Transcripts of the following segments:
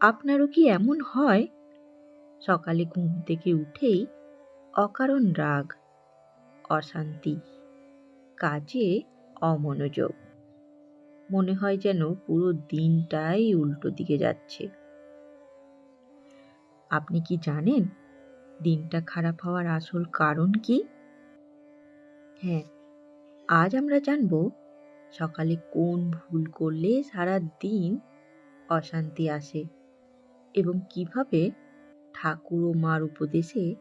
আপনারও কি এমন হয়? সকালে ঘুম থেকে উঠেই অকারণ রাগ, অশান্তি, কাজে অমনোযোগ। মনে হয় যেন পুরো দিনটাই উল্টো দিকে যাচ্ছে। আপনি কি জানেন দিনটা খারাপ হওয়ার আসল কারণ কি? হ্যাঁ আজ আমরা জানব সকালে কোন ভুল করলে সারা দিন অশান্তি আসে। এবং কীভাবে ঠাকুর ও মার উপদেশে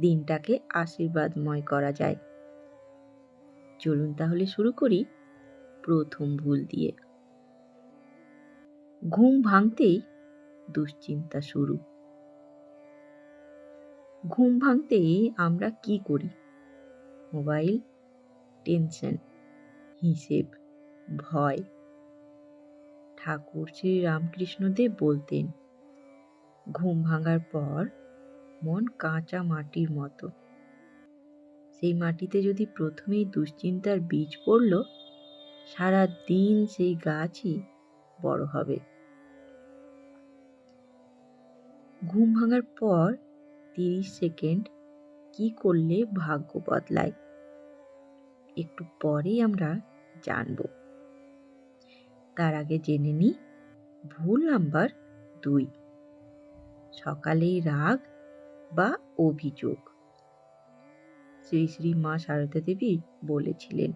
দিনটাকে আশীর্বাদময় করা যায়। চলুন তাহলে শুরু করি প্রথম ভুল দিয়ে। ঘুম ভাঙতেই দুশ্চিন্তা শুরু। ঘুম ভাঙতেই আমরা কি করি? মোবাইল, টেনশন, হিসেব, ভয়। ঠাকুর শ্রী রামকৃষ্ণদেব বলতেন ঘুম ভাঙার পর মন কাঁচা মাটির মতো। সেই মাটিতে যদি প্রথমেই দুশ্চিন্তার বীজ পড়ল সারা দিন সেই গাছই বড় হবে। ঘুম ভাঙার পর তিরিশ সেকেন্ড কি করলে ভাগ্য বদলায়, একটু পরেই আমরা জানব। তার আগে জেনে নিই, ভুল নাম্বার দুই। সকালেই রাগ বা অভিযোগ। শ্রী শ্রী মা সারদা দেবী বলেছিলেন,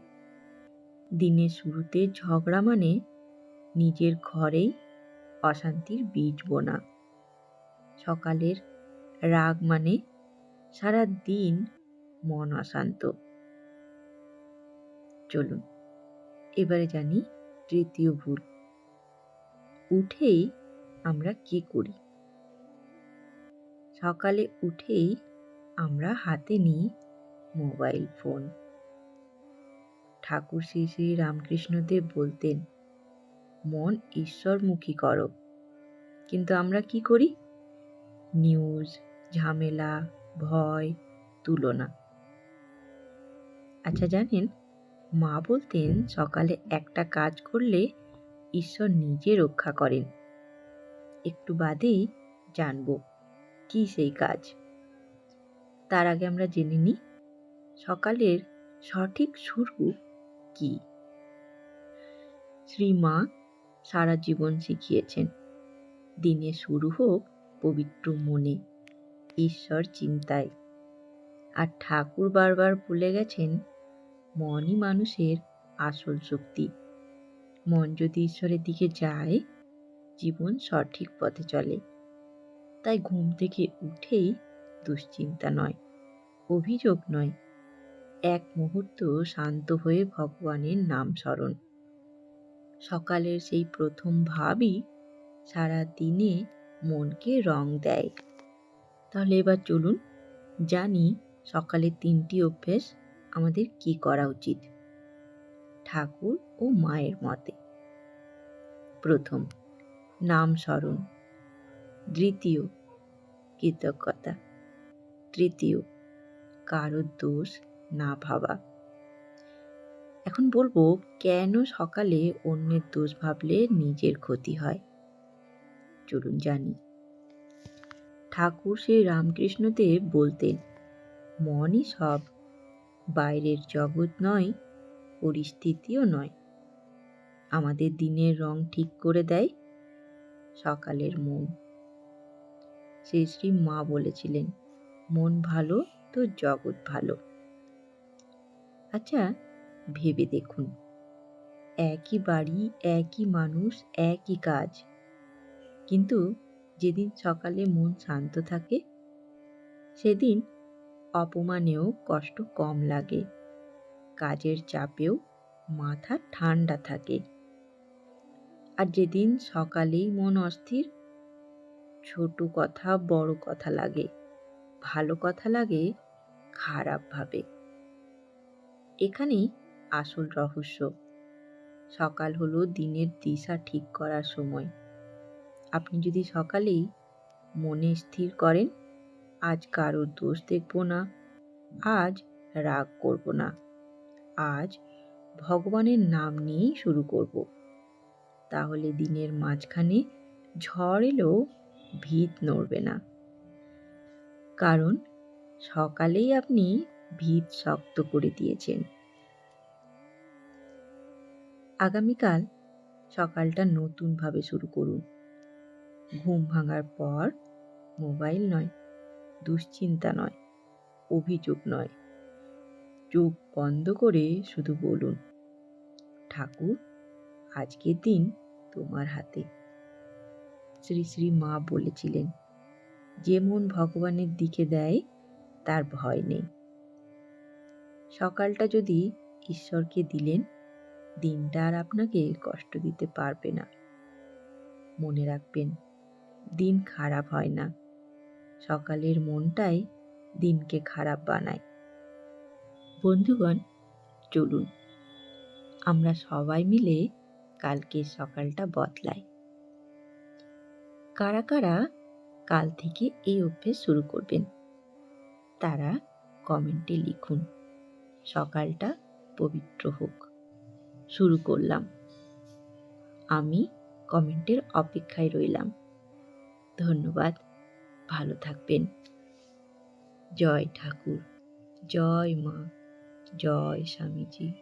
দিনের শুরুতে ঝগড়া মানে নিজের ঘরেই অশান্তির বীজ বোনা। সকালের রাগ মানে সারা দিন মন অশান্ত। চলুন, এবারে জানি তৃতীয় ভুল। উঠেই আমরা কি করি? সকালে উঠেই আমরা হাতে নিই মোবাইল ফোন। ঠাকুর শ্রী শ্রী রামকৃষ্ণদেব বলতেন, মন ঈশ্বরমুখী করো। কিন্তু আমরা কি করি? নিউজ, ঝামেলা, ভয়, তুলনা। আচ্ছা জানেন, মা বলতেন, সকালে একটা কাজ করলে ঈশ্বর নিজে রক্ষা করেন। একটু বাদেই জানব। কি সেই কাজ। তার আগে আমরা জেনে নিই, সকালের সঠিক শুরু কি? শ্রীমা সারা জীবন শিখিয়েছেন, দিনে শুরু হোক পবিত্র মনে, ঈশ্বর চিন্তায়। আর ঠাকুর বারবার ভুলে গেছেন, মনই মানুষের আসল শক্তি। মন যদি ঈশ্বরের দিকে যায়, জীবন সঠিক পথে চলে। তাই ঘুম থেকে উঠেই দুশ্চিন্তা নয়, অভিযোগ নয়। এক মুহূর্ত শান্ত হয়ে ভগবানের নাম স্মরণ। সকালের সেই প্রথম ভাবই সারা দিনে মনকে রং দেয়। তাহলে এবার চলুন জানি সকালে তিনটি অভ্যেস আমাদের কি করা উচিত। ঠাকুর ও মায়ের মতে। প্রথম, নাম স্মরণ। দ্বিতীয় কৃতজ্ঞতা। তৃতীয়, কারও দোষ না ভাবা। এখন বলব, কেন সকালে অন্যের দোষ ভাবলে নিজের ক্ষতি হয়? চলুন জানি। ঠাকুর শ্রী রামকৃষ্ণদেব বলতেন, মনই সব, বাইরের জগৎ নয়, পরিস্থিতিও নয়। আমাদের দিনের রং ঠিক করে দেয়, সকালের মন শ্রী শ্রী মা বলেছিলেন, মন ভালো তো জগৎ ভালো। আচ্ছা ভেবে দেখুন। একই বাড়ি, একই মানুষ, একই কাজ। কিন্তু যেদিন সকালে মন শান্ত থাকে, সেদিন অপমানেও কষ্ট কম লাগে। কাজের চাপেও মাথা ঠান্ডা থাকে। আর যেদিন সকালেই মন অস্থির ছোট কথা, বড় কথা লাগে। ভালো কথা লাগে খারাপভাবে এখানেই আসল রহস্য। সকাল হলো দিনের দিশা ঠিক করার সময়। আপনি যদি সকালেই মনে স্থির করেন, আজ কারোর দোষ দেখব না, আজ রাগ করব না, আজ ভগবানের নাম নিয়েই শুরু করব। তাহলে দিনের মাঝখানে ঝড় এলেও ভিত নড়বে না। কারণ সকালেই আপনি ভিত শক্ত করে দিয়েছেন। আগামীকাল সকালটা নতুনভাবে শুরু করুন। ঘুম ভাঙার পর মোবাইল নয়, দুশ্চিন্তা নয়, অভিযোগ নয়। চোখ বন্ধ করে শুধু বলুন, ঠাকুর, আজকের দিন তোমার হাতে। শ্রী শ্রী মা বলেছিলেন যে মন ভগবানের দিকে দেয়, তার ভয় নেই। সকালটা যদি ঈশ্বরকে দিলেন, দিনটা আর আপনাকে কষ্ট দিতে পারবে না। মনে রাখবেন, দিন খারাপ হয় না। সকালের মনটাই দিনকে খারাপ বানায়। বন্ধুগণ, চলুন। আমরা সবাই মিলে কালকের সকালটা বদলাই। কারা কারা কাল থেকে এই অভ্যেস শুরু করবেন? তারা কমেন্টে লিখুন। সকালটা পবিত্র হোক। শুরু করলাম। আমি কমেন্টের অপেক্ষায় রইলাম। ধন্যবাদ। ভালো থাকবেন। জয় ঠাকুর। জয় মা। জয় স্বামীজি।